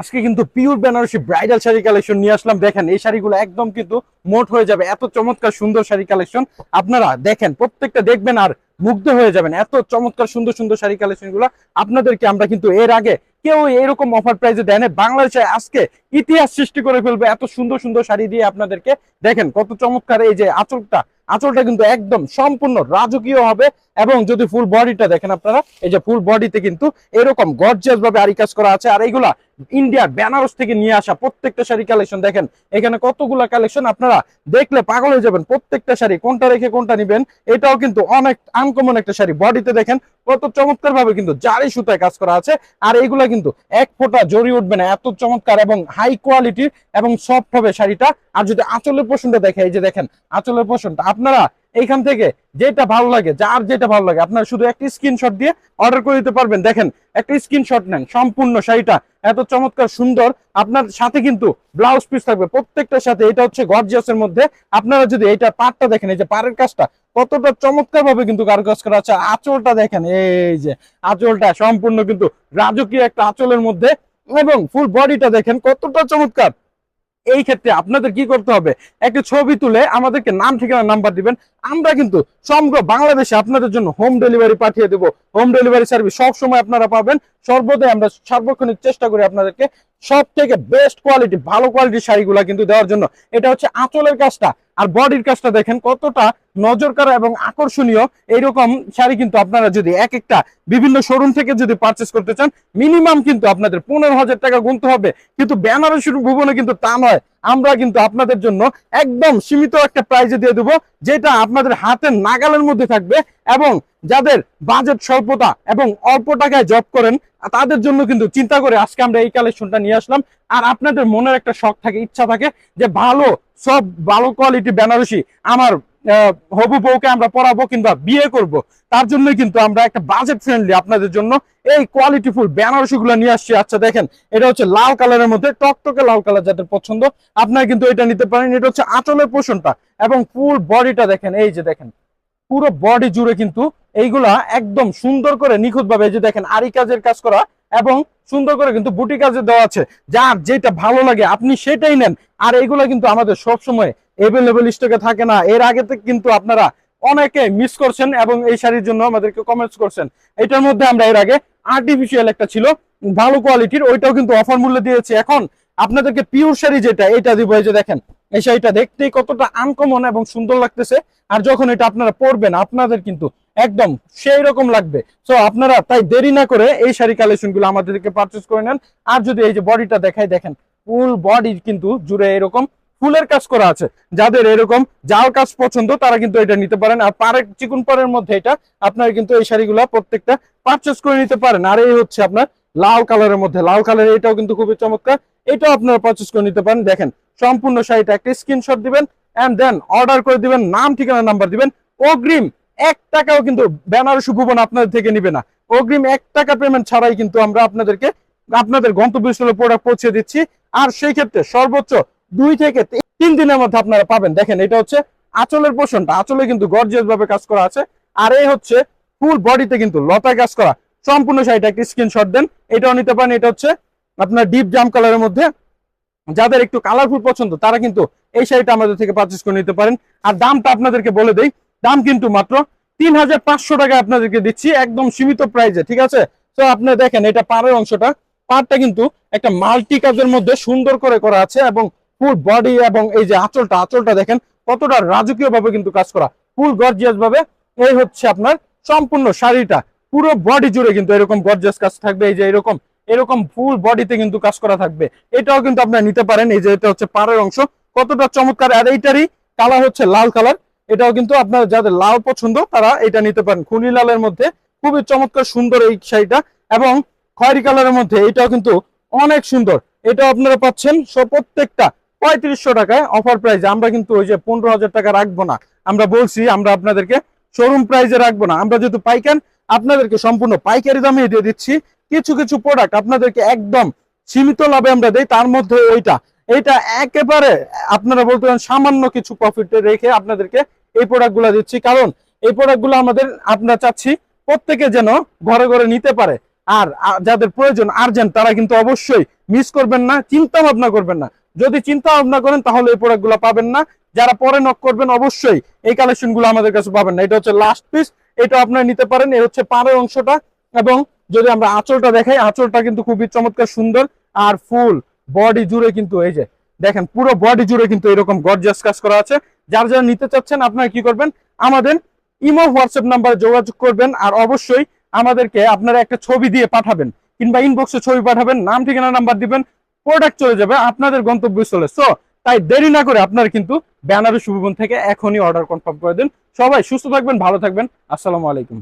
আজকে কিন্তু pure Banarasi bridal sari collection নিয়ে আসলাম। দেখেন, এই শাড়িগুলো একদম কিন্তু মোট হয়ে যাবে। এত চমৎকার সুন্দর শাড়ি কালেকশন আপনারা দেখেন, প্রত্যেকটা দেখবেন আর মুগ্ধ হয়ে যাবেন। এত চমৎকার সুন্দর সুন্দর শাড়ি কালেকশনগুলো আপনাদেরকে আমরা কিন্তু এর আগে কেউ এরকম অফার প্রাইসে দেয় না বাংলাদেশে আজকে ইতিহাস সৃষ্টি করে ফেলবে এত সুন্দর সুন্দর শাড়ি দিয়ে আপনাদেরকে। দেখেন, কত চমৎকার এই যে আঁচলটা। আঁচলটা কিন্তু একদম সম্পূর্ণ রাজকীয় হবে এবং যদি ফুল বডিটা দেখেন আপনারা, এই যে ফুল বডিতে কিন্তু এরকম গর্জিয়াস ভাবে আরি কাজ করা আছে। আর এইগুলা ইন্ডিয়ার বেনারস থেকে নিয়ে আসা প্রত্যেকটা শাড়ি কালেকশন দেখেন। এখানে কতগুলা কালেকশন আপনারা দেখলে পাগল হয়ে যাবেন। প্রত্যেকটা শাড়ি কোনটা রেখে কোনটা নিবেন, এটাও কিন্তু অনেক আনকমন একটা শাড়ি। বডিতে দেখেন কত চমৎকার ভাবে কিন্তু জারি সুতায় কাজ করা আছে। আর এইগুলা কিন্তু এক ফোঁটা জড়ি উঠবে না। এত চমৎকার এবং হাই কোয়ালিটির এবং সফট হবে শাড়িটা। আর যদি আঁচলের পোষণটা দেখে, এই যে দেখেন, আঁচলের পোষণটা আপনারা এইখান থেকে যেটা ভালো লাগে, যার যেটা ভালো লাগে, আপনারা শুধু একটা স্ক্রিনশট দিয়ে অর্ডার করে দিতে পারবেন। দেখেন, একটা স্ক্রিনশট নেন, সম্পূর্ণ শাড়িটা এত চমৎকার সুন্দর। আপনার সাথে কিন্তু ব্লাউজ পিস থাকবে, প্রত্যেকটার সাথে। এটা হচ্ছে গর্জিয়াসের মধ্যে। আপনারা যদি এইটা পাটটা দেখেন, এই যে পাড়ের কাজটা, কতটা চমৎকার ভাবে কিন্তু কারুকাজ করা আছে। আঁচলটা দেখেন, এই যে আঁচলটা সম্পূর্ণ কিন্তু রাজকীয় একটা আঁচলের মধ্যে। এবং ফুল বডিটা দেখেন, কতটা চমৎকার। এই ক্ষেত্রে আপনাদের কি করতে হবে? একটি ছবি তুলে আমাদেরকে নাম ঠিকানা নাম্বার দিবেন। আমরা কিন্তু সমগ্র বাংলাদেশে আপনাদের জন্য হোম ডেলিভারি পাঠিয়ে দেবো। হোম ডেলিভারি সার্ভিস সবসময় আপনারা পাবেন। সর্বদাই আমরা সার্বক্ষণিক চেষ্টা করি আপনাদেরকে সব থেকে বেস্ট কোয়ালিটি ভালো কোয়ালিটির শাড়িগুলা কিন্তু দেওয়ার জন্য। এটা হচ্ছে আঁচলের কাজটা। আর বডির কাজটা দেখেন কতটা নজর কাড়া এবং আকর্ষণীয়। এইরকম শাড়ি কিন্তু আপনারা যদি এক একটা বিভিন্ন শোরুম থেকে যদি পারচেস করতে চান মিনিমাম কিন্তু আপনাদের পনেরো হাজার টাকা গুনতে হবে। কিন্তু বেনারসি ভুবনে কিন্তু তা নয়। আমরা কিন্তু আপনাদের জন্য একদম সীমিত একটা প্রাইজে দিয়ে দেবো, যেটা আপনাদের হাতের নাগালের মধ্যে থাকবে এবং যাদের বাজেট স্বল্পতা এবং অল্প টাকায় জব করেন, তাদের জন্য কিন্তু চিন্তা করে আজকে আমরা এই কালেকশনটা নিয়ে আসলাম। আর আপনাদের মনের একটা শখ থাকে, ইচ্ছা থাকে যে ভালো, সব ভালো কোয়ালিটি বেনারসি আমার হবু বউকে আমরা পড়াবো কিংবা বিয়ে করব, তার জন্য কিন্তু আমরা একটা বাজেট ফ্রেন্ডলি আপনাদের জন্য এই কোয়ালিটি ফুল, বেনারসি গুলো নিয়ে আসছি। আচ্ছা দেখেন, এটা হচ্ছে লাল কালারের মধ্যে, টকটকে লাল কালার যাদের পছন্দ, আপনারা কিন্তু এটা নিতে পারেন। এটা হচ্ছে আঁচলের পোষণটা এবং ফুল বডিটা দেখেন, এই যে দেখেন, পুরো বডি জুড়ে কিন্তু এইগুলা একদম সুন্দর করে নিখুঁত ভাবে এই যে দেখেন আরি কাজের কাজ করা এবং সুন্দর করে কিন্তু বুটি কাজে দেওয়া আছে। যার যেটা ভালো লাগে আপনি সেটাই নেন। আর এইগুলা কিন্তু আমাদের সব সময় এভেলেবেল স্টকে থাকে না। এর আগে কিন্তু আপনারা অনেকে মিস করছেন এবং এই শাড়ির জন্য আমাদেরকে কমেন্টস করছেন। এটার মধ্যে আমরা এর আগে আর্টিফিশিয়াল একটা ছিল, ভালো কোয়ালিটির ওইটাও কিন্তু অফার মূল্যে দিয়েছি। এখন আপনাদেরকে পিওর শাড়ি যেটা, এটা দিব এই যে দেখেন, এই শাড়িটা দেখতেই কতটা আনকমন এবং সুন্দর লাগতেছে। আর যখন এটা আপনারা পরবেন, আপনাদের কিন্তু একদম সেই রকম লাগবে। সো আপনারা তাই দেরি না করে এই শাড়ি কালেকশনগুলো আমাদেরকে পারচেস করে নেন। আর যদি এই যে বডিটা দেখাই, দেখেন ফুল বডি কিন্তু জুড়ে এরকম ফুলের কাজ করা আছে। যাদের এরকম জাল কাজ পছন্দ, তারা কিন্তু এটা নিতে পারেন। আর পাড়ের চিকুন পাড়ের মধ্যে এটা, আপনারা কিন্তু এই শাড়িগুলো প্রত্যেকটা পারচেস করে নিতে পারেন। আর এই হচ্ছে আপনার লাল কালারের মধ্যে। লাল কালার এটাও কিন্তু খুবই চমৎকার। এটাও আপনারা পারচেস করে নিতে পারেন। দেখেন, সম্পূর্ণ শাড়িটা একটা স্ক্রিনশট দিবেন এন্ড দেন অর্ডার করে দিবেন, নাম, ঠিকানা নাম্বার দিবেন। অগ্রিম এক টাকাও কিন্তু বেনারসি ভুবন আপনাদের থেকে নিবে না। অগ্রিম এক টাকা পেমেন্ট ছাড়াই কিন্তু আমরা আপনাদেরকে, আপনাদের গন্তব্যস্থলে প্রোডাক্ট পৌঁছে দিচ্ছি। আর সেই ক্ষেত্রে সর্বোচ্চ দুই থেকে তিন দিনের মধ্যে আপনারা পাবেন। দেখেন, এটা হচ্ছে আঁচলের পোষণটা। আঁচলে কিন্তু গর্জিয়াস ভাবে কাজ করা আছে। আর এই হচ্ছে ফুল বডিতে কিন্তু লতায় কাজ করা। সম্পূর্ণ শাড়িটা একটা স্ক্রিনশট দেন। এটাও নিতে পারেন। এটা হচ্ছে আপনার ডিপ জাম কালারের মধ্যে। যাদের একটু কালারফুল পছন্দ, তারা কিন্তু এই শাড়িটা আমাদের থেকে পারচেস করে নিতে পারেন। আর দামটা আপনাদেরকে বলে দেই, দাম কিন্তু মাত্র তিন হাজার পাঁচশো টাকা আপনাদেরকে দিচ্ছি একদম সীমিত প্রাইজে ঠিক আছে? তো আপনি দেখেন, এটা পাড়ের অংশটা। পাড়টা কিন্তু একটা মাল্টি কাজের মধ্যে সুন্দর করে করা আছে এবং ফুল বডি এবং এই যে আঁচলটা আঁচলটা দেখেন কতটা রাজকীয় ভাবে কিন্তু কাজ করা, ফুল গর্জিয়াস ভাবে এই হচ্ছে আপনার সম্পূর্ণ শাড়িটা, পুরো বডি জুড়ে কিন্তু এরকম গর্জিয়াস কাজ থাকবে, এই যে এরকম এরকম ফুল বডিতে কিন্তু কাজ করা থাকবে। এটাও কিন্তু আপনারা নিতে পারেন, এই যে এটা হচ্ছে পাড়ের অংশ, কতটা চমৎকার, আর এইটারই কালার হচ্ছে লাল কালার, এটাও কিন্তু আপনার যাদের লাল পছন্দ তারা এটা নিতে পারেন, খুনি লালের মধ্যে খুবই চমৎকার সুন্দর এই শাড়িটা এবং খয়েরি কালারের মধ্যে এটাও কিন্তু অনেক সুন্দর, এটাও আপনারা পাচ্ছেন প্রত্যেকটা পঁয়ত্রিশশো টাকায় অফার প্রাইস আমরা কিন্তু ওই যে পনেরো হাজার টাকা রাখব না। আমরা বলছি, আমরা আপনাদেরকে শোরুম প্রাইজে রাখব না। আমরা যেহেতু পাইকান আপনাদেরকে সম্পূর্ণ পাইকারি দামে দিয়ে দিচ্ছি। কিছু কিছু প্রোডাক্ট আপনাদেরকে একদম সীমিত লাভে আমরা দেই। তার মধ্যে ওইটা, এইটা একেবারে আপনারা বলতে পারেন সামান্য কিছু প্রফিটে রেখে আপনাদেরকে এই প্রোডাক্ট দিচ্ছি। কারণ এই প্রোডাক্ট আমাদের, আমরা চাচ্ছি প্রত্যেকে যেন ঘরে ঘরে নিতে পারে। আর যাদের প্রয়োজন আর্জেন্ট তারা কিন্তু অবশ্যই মিস করবেন না, চিন্তা ভাবনা করবেন না। যদি চিন্তা ভাবনা করেন, তাহলে এই প্রোডাক্টগুলো পাবেন না। যারা পরে নক করবেন, অবশ্যই এই কালেকশনগুলো আমাদের কাছে পাবেন না। এটা হচ্ছে লাস্ট পিস এটা আপনারা নিতে পারেন। এই হচ্ছে পাড়ের অংশটা এবং যদি আমরা আঁচলটা দেখাই, আঁচলটা কিন্তু খুবই চমৎকার সুন্দর আর ফুল বডি জুড়ে কিন্তু এই যে, দেখেন পুরো বডি জুড়ে কিন্তু এরকম গর্জিয়াস কাজ করা আছে। যারা যারা নিতে চাচ্ছেন, আপনারা কি করবেন? আমাদের ইমো হোয়াটসঅ্যাপ নাম্বারে যোগাযোগ করবেন আর অবশ্যই আমাদেরকে আপনারা একটা ছবি দিয়ে পাঠাবেন। কিংবা ইনবক্সে ছবি পাঠাবেন, নাম, ঠিকানা নাম্বার দিবেন। প্রোডাক্ট চলে যাবে, আপনাদের গন্তব্যস্থলে। সো তাই দেরি না করে আপনারা কিন্তু ব্যানারের শুভবন থেকে এখনই অর্ডার কনফার্ম করে দিন। সবাই সুস্থ থাকবেন, ভালো থাকবেন। আসসালামু আলাইকুম।